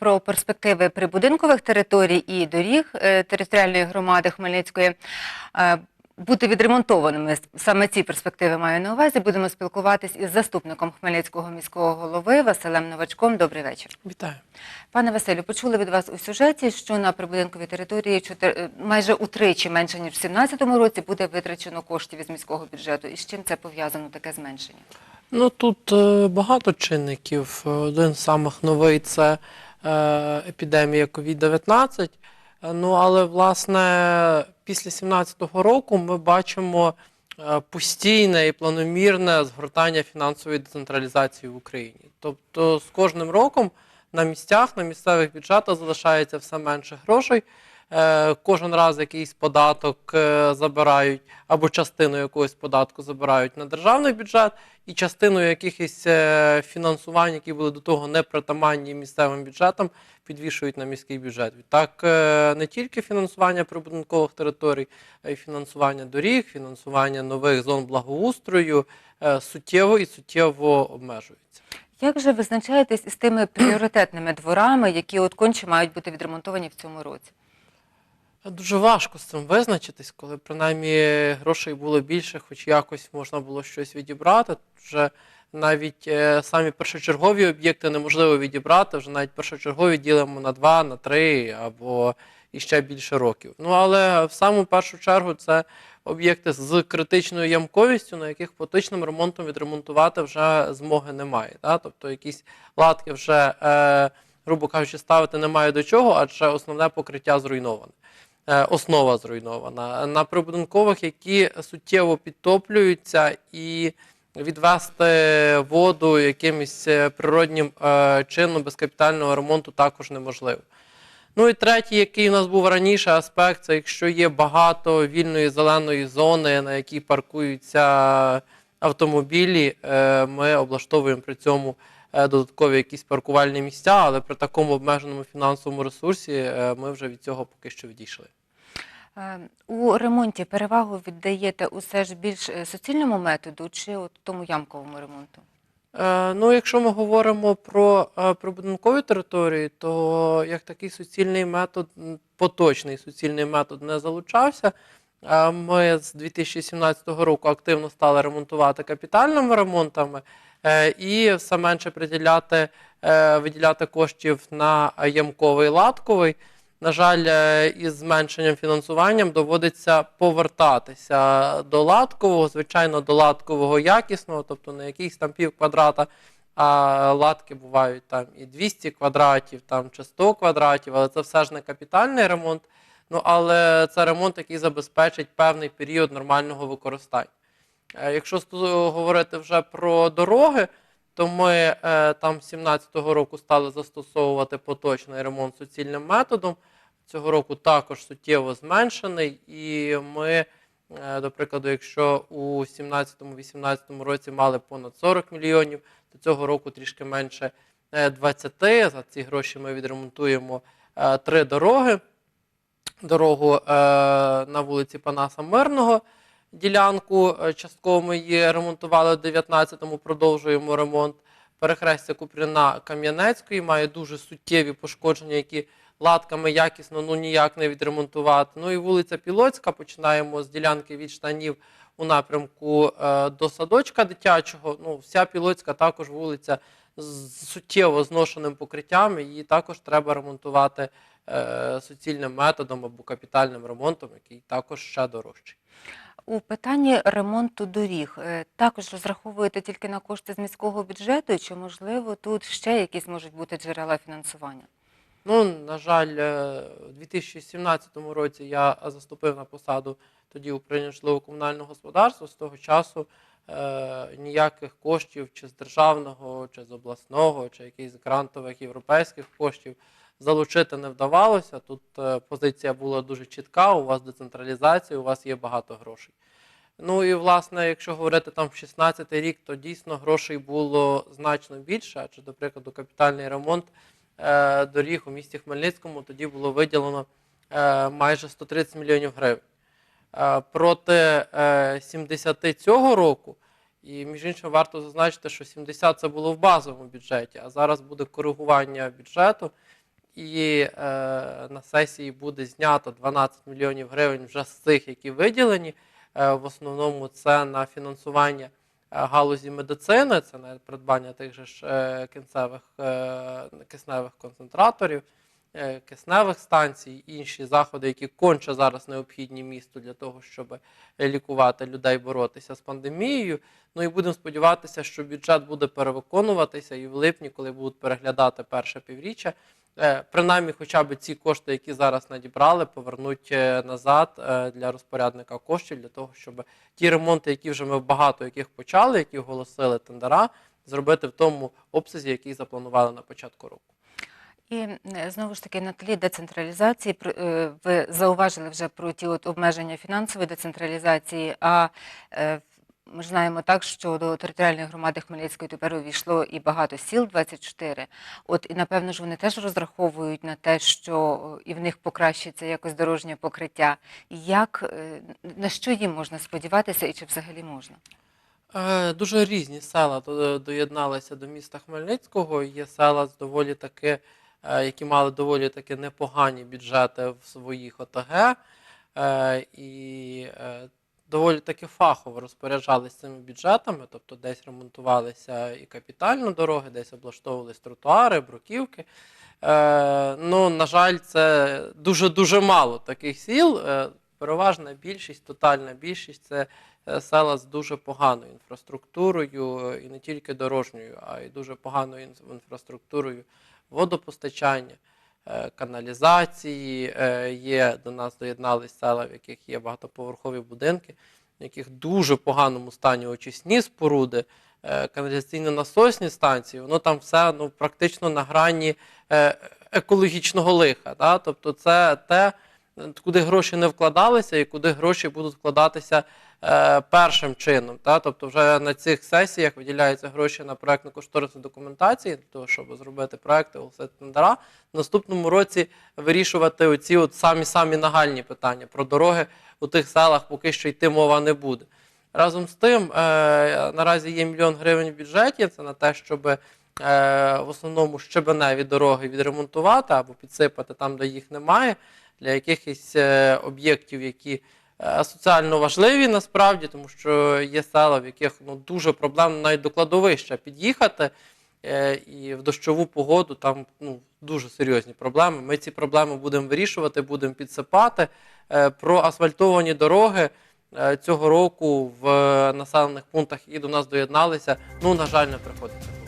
про перспективи прибудинкових територій і доріг е, територіальної громади Хмельницької. Е, Бути відремонтованими саме ці перспективи маю на увазі. Будемо спілкуватись із заступником Хмельницького міського голови Василем Новачком. Добрий вечір. Вітаю. Пане Василю, почули від вас у сюжеті, що на прибудинковій території чотир- е, майже утричі менше ніж в 2017 році буде витрачено коштів із міського бюджету. І з чим це пов'язано таке зменшення? Ну тут багато чинників. Один з самих новий це епідемія COVID-19. Е, Ну але власне після 2017 року ми бачимо е, постійне і планомірне згортання фінансової децентралізації в Україні. Тобто з кожним роком на місцях, на місцевих бюджетах залишається все менше грошей. Е, Кожен раз якийсь податок е, забирають або частину якогось податку забирають на державний бюджет, і частину якихось е, фінансувань, які були до того непритаманні місцевим бюджетам, підвішують на міський бюджет. Відтак не тільки фінансування прибудинкових територій, а й фінансування доріг, фінансування нових зон благоустрою суттєво і суттєво обмежується. Як же визначаєтесь із тими пріоритетними дворами, які от конче мають бути відремонтовані в цьому році? Дуже важко з цим визначитись, коли принаймні грошей було більше, хоч якось можна було щось відібрати. Вже навіть е, самі першочергові об'єкти неможливо відібрати, вже навіть першочергові ділимо на два, на три або іще більше років. Ну але в саму першу чергу це об'єкти з критичною ямковістю, на яких поточним ремонтом відремонтувати вже змоги немає. Да? Тобто якісь латки вже, е, грубо кажучи, ставити немає до чого, адже основне покриття зруйноване. Е, Основа зруйнована. На прибудинкових, які суттєво підтоплюються, і відвести воду якимось е, природнім е, чином без капітального ремонту також неможливо. Ну і третій, який у нас був раніше аспект, це якщо є багато вільної зеленої зони, на якій паркуються автомобілі, ми облаштовуємо при цьому додаткові якісь паркувальні місця, але при такому обмеженому фінансовому ресурсі е, ми вже від цього поки що відійшли. Е, У ремонті перевагу віддаєте усе ж більш е, суцільному методу чи от тому ямковому ремонту? Е, Ну, якщо ми говоримо про е, прибудинкові території, то як такий суцільний метод, поточний суцільний метод не залучався. Е, Ми з 2017 року активно стали ремонтувати капітальними ремонтами е, і все менше приділяти, е, виділяти коштів на ямковий латковий. На жаль, е, із зменшенням фінансуванням доводиться повертатися до латкового, звичайно, до латкового якісного, тобто не якийсь там пів квадрата, а латки бувають там і 200 квадратів, там чи 100 квадратів, але це все ж не капітальний ремонт. Ну, але це ремонт, який забезпечить певний період нормального використання. Е, Якщо говорити вже про дороги, то ми е, там 17-го року стали застосовувати поточний ремонт суцільним методом. Цього року також суттєво зменшений, і ми, е, до прикладу, якщо у 17-18 році мали понад 40 мільйонів, то цього року трішки менше е, 20. За ці гроші ми відремонтуємо три дороги. Дорогу на вулиці Панаса Мирного, ділянку е, частково ми її ремонтували в 19-му, продовжуємо ремонт. Перехрестя Купріна Кам'янецької має дуже суттєві пошкодження, які латками якісно ну ніяк не відремонтувати. Ну і вулиця Пілоцька. Починаємо з ділянки від штанів у напрямку е, до садочка дитячого. Ну, вся Пілоцька також вулиця з суттєво зношеним покриттям. Її також треба ремонтувати суцільним методом або капітальним ремонтом, який також ще дорожчий. У питанні ремонту доріг е, також розраховуєте тільки на кошти з міського бюджету, чи можливо тут ще якісь можуть бути джерела фінансування? Ну, на жаль, е, у 2017 році я заступив на посаду тоді управління житлово-комунального господарства. З того часу е, ніяких коштів чи з державного, чи з обласного, чи якихось грантових європейських коштів залучити не вдавалося. Тут е, позиція була дуже чітка. У вас децентралізація, у вас є багато грошей. Ну і власне, якщо говорити там в 16 рік, то дійсно грошей було значно більше. Адже, до прикладу, капітальний ремонт е, доріг у місті Хмельницькому тоді було виділено е, майже 130 мільйонів гривень. Проти е, 70 цього року, і між іншим варто зазначити, що 70 це було в базовому бюджеті, а зараз буде коригування бюджету. І е, на сесії буде знято 12 мільйонів гривень вже з цих, які виділені. Е, в основному це на фінансування е, галузі медицини, це на придбання тих же ж е, кінцевих е, кисневих концентраторів, е, кисневих станцій, інші заходи, які конче зараз необхідні місту для того, щоб лікувати людей, боротися з пандемією. Ну і будемо сподіватися, що бюджет буде перевиконуватися і в липні, коли будуть переглядати перше півріччя, принаймні, хоча б ці кошти, які зараз надібрали, повернуть е, назад е, для розпорядника коштів, для того, щоб ті ремонти, які вже ми багато яких почали, які оголосили тендера, зробити в тому обсязі, який запланували на початку року. І е, знову ж таки на тлі децентралізації е, ви зауважили вже про ті от обмеження фінансової децентралізації. А е, ми ж знаємо так, що до територіальної громади Хмельницької тепер увійшло і багато сіл 24. От і напевно ж вони теж розраховують на те, що і в них покращиться якось дорожнє покриття. Як е, на що їм можна сподіватися, і чи взагалі можна? Е, Дуже різні села доєдналися до міста Хмельницького. Є села з доволі таки, е, які мали доволі таки непогані бюджети в своїх ОТГ, е, і е, доволі таки фахово розпоряджалися цими бюджетами, тобто десь ремонтувалися і капітально дороги, десь облаштовувались тротуари, бруківки. Е, Ну, на жаль, це дуже-дуже мало таких сіл. Е, Переважна більшість, тотальна більшість це е, села з дуже поганою інфраструктурою, і не тільки дорожньою, а й дуже поганою інфраструктурою водопостачання, каналізації. Е, Є до нас доєднались села, в яких є багатоповерхові будинки, в яких дуже поганому стані очисні споруди, е, каналізаційно-насосні станції. Воно там все ну, практично на грані е, екологічного лиха. Да? Тобто, це те куди гроші не вкладалися і куди гроші будуть вкладатися е, першим чином. Та? Тобто вже на цих сесіях виділяються гроші на проектно кошторисну документацію, для того, щоб зробити проекти, оголосити тендера. В наступному році вирішувати оці от самі-самі нагальні питання. Про дороги у тих селах поки що йти мова не буде. Разом з тим, е, наразі є мільйон гривень в бюджеті. Це на те, щоб е, в основному щебеневі дороги відремонтувати або підсипати там, де їх немає, для якихось об'єктів, які соціально важливі насправді, тому що є села, в яких ну, дуже проблемно навіть до кладовища під'їхати. Е, І в дощову погоду там ну, дуже серйозні проблеми. Ми ці проблеми будемо вирішувати, будемо підсипати. Е, Про асфальтовані дороги е, цього року в е, населених пунктах, які до нас доєдналися, ну, на жаль, не приходиться.